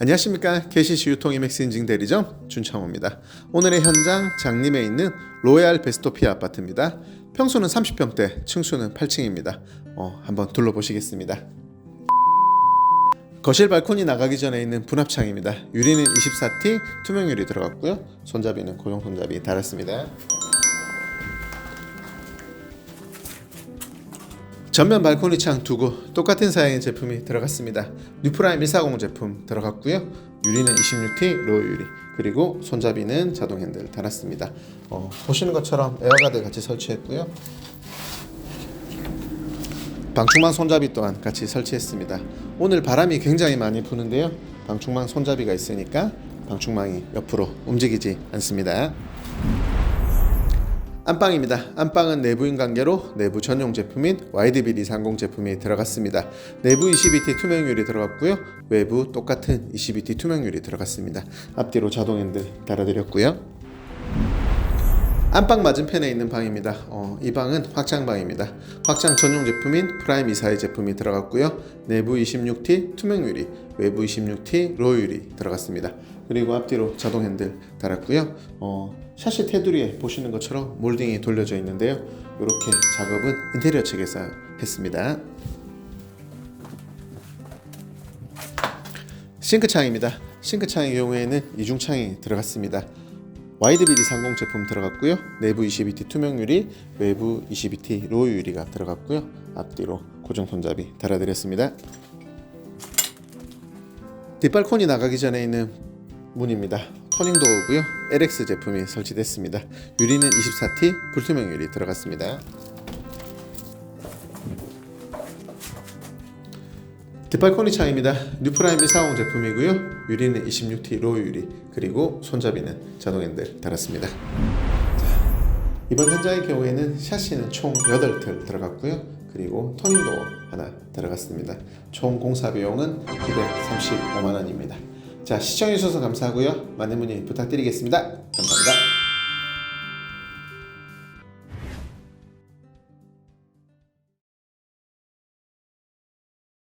안녕하십니까 KCC 유통 이맥스 인증 대리점 준창호입니다. 오늘의 현장 장림에 있는 로얄 베스토피아 아파트입니다. 평수는 30평대, 층수는 8층입니다. 어, 한번 둘러보시겠습니다. 거실 발코니 나가기 전에 있는 분합창입니다. 유리는 24T 투명 유리 들어갔고요. 손잡이는 고정 손잡이 달았습니다. 전면 발코니 창 두구 똑같은 사양의 제품이 들어갔습니다. 뉴프라임 140 제품 들어갔고요. 유리는 26T 로우 유리 그리고 손잡이는 자동 핸들 달았습니다. 어, 보시는 것처럼 에어가드 같이 설치했고요. 방충망 손잡이 또한 같이 설치했습니다. 오늘 바람이 굉장히 많이 부는데요. 방충망 손잡이가 있으니까 방충망이 옆으로 움직이지 않습니다. 안방입니다. 안방은 내부인 관계로 내부 전용 제품인 와이드빌 230 제품이 들어갔습니다. 내부 22T 투명 유리 들어갔고요. 외부 똑같은 22T 투명 유리 들어갔습니다. 앞뒤로 자동 핸들 달아드렸고요. 안방 맞은편에 있는 방입니다. 어, 이 방은 확장방입니다. 확장 전용 제품인 프라임 24의 제품이 들어갔고요. 내부 26T 투명 유리, 외부 26T 로우 유리 들어갔습니다. 그리고 앞뒤로 자동 핸들 달았고요. 어, 샤시 테두리에 보시는 것처럼 몰딩이 돌려져 있는데요. 이렇게 작업은 인테리어 측에서 했습니다. 싱크창입니다. 싱크창의 경우에는 이중창이 들어갔습니다. 와이드빌 230 제품 들어갔고요. 내부 22T 투명 유리, 외부 22T 로우 유리가 들어갔고요. 앞뒤로 고정 손잡이 달아드렸습니다. 뒷발코니 나가기 전에 있는 문입니다. 터닝 도어고요. LX 제품이 설치됐습니다. 유리는 24T 불투명 유리 들어갔습니다. 뒷발코니 창입니다. 뉴프라임 140 제품이고요. 유리는 26T 로우 유리 그리고 손잡이는 자동 핸들 달았습니다. 자, 이번 현장의 경우에는 샤시는 총 8틀 들어갔고요. 그리고 터닝 도어 하나 들어갔습니다. 총 공사 비용은 235만 원입니다. 자 시청해 주셔서 감사하고요. 많은 문의 부탁드리겠습니다. 감사합니다.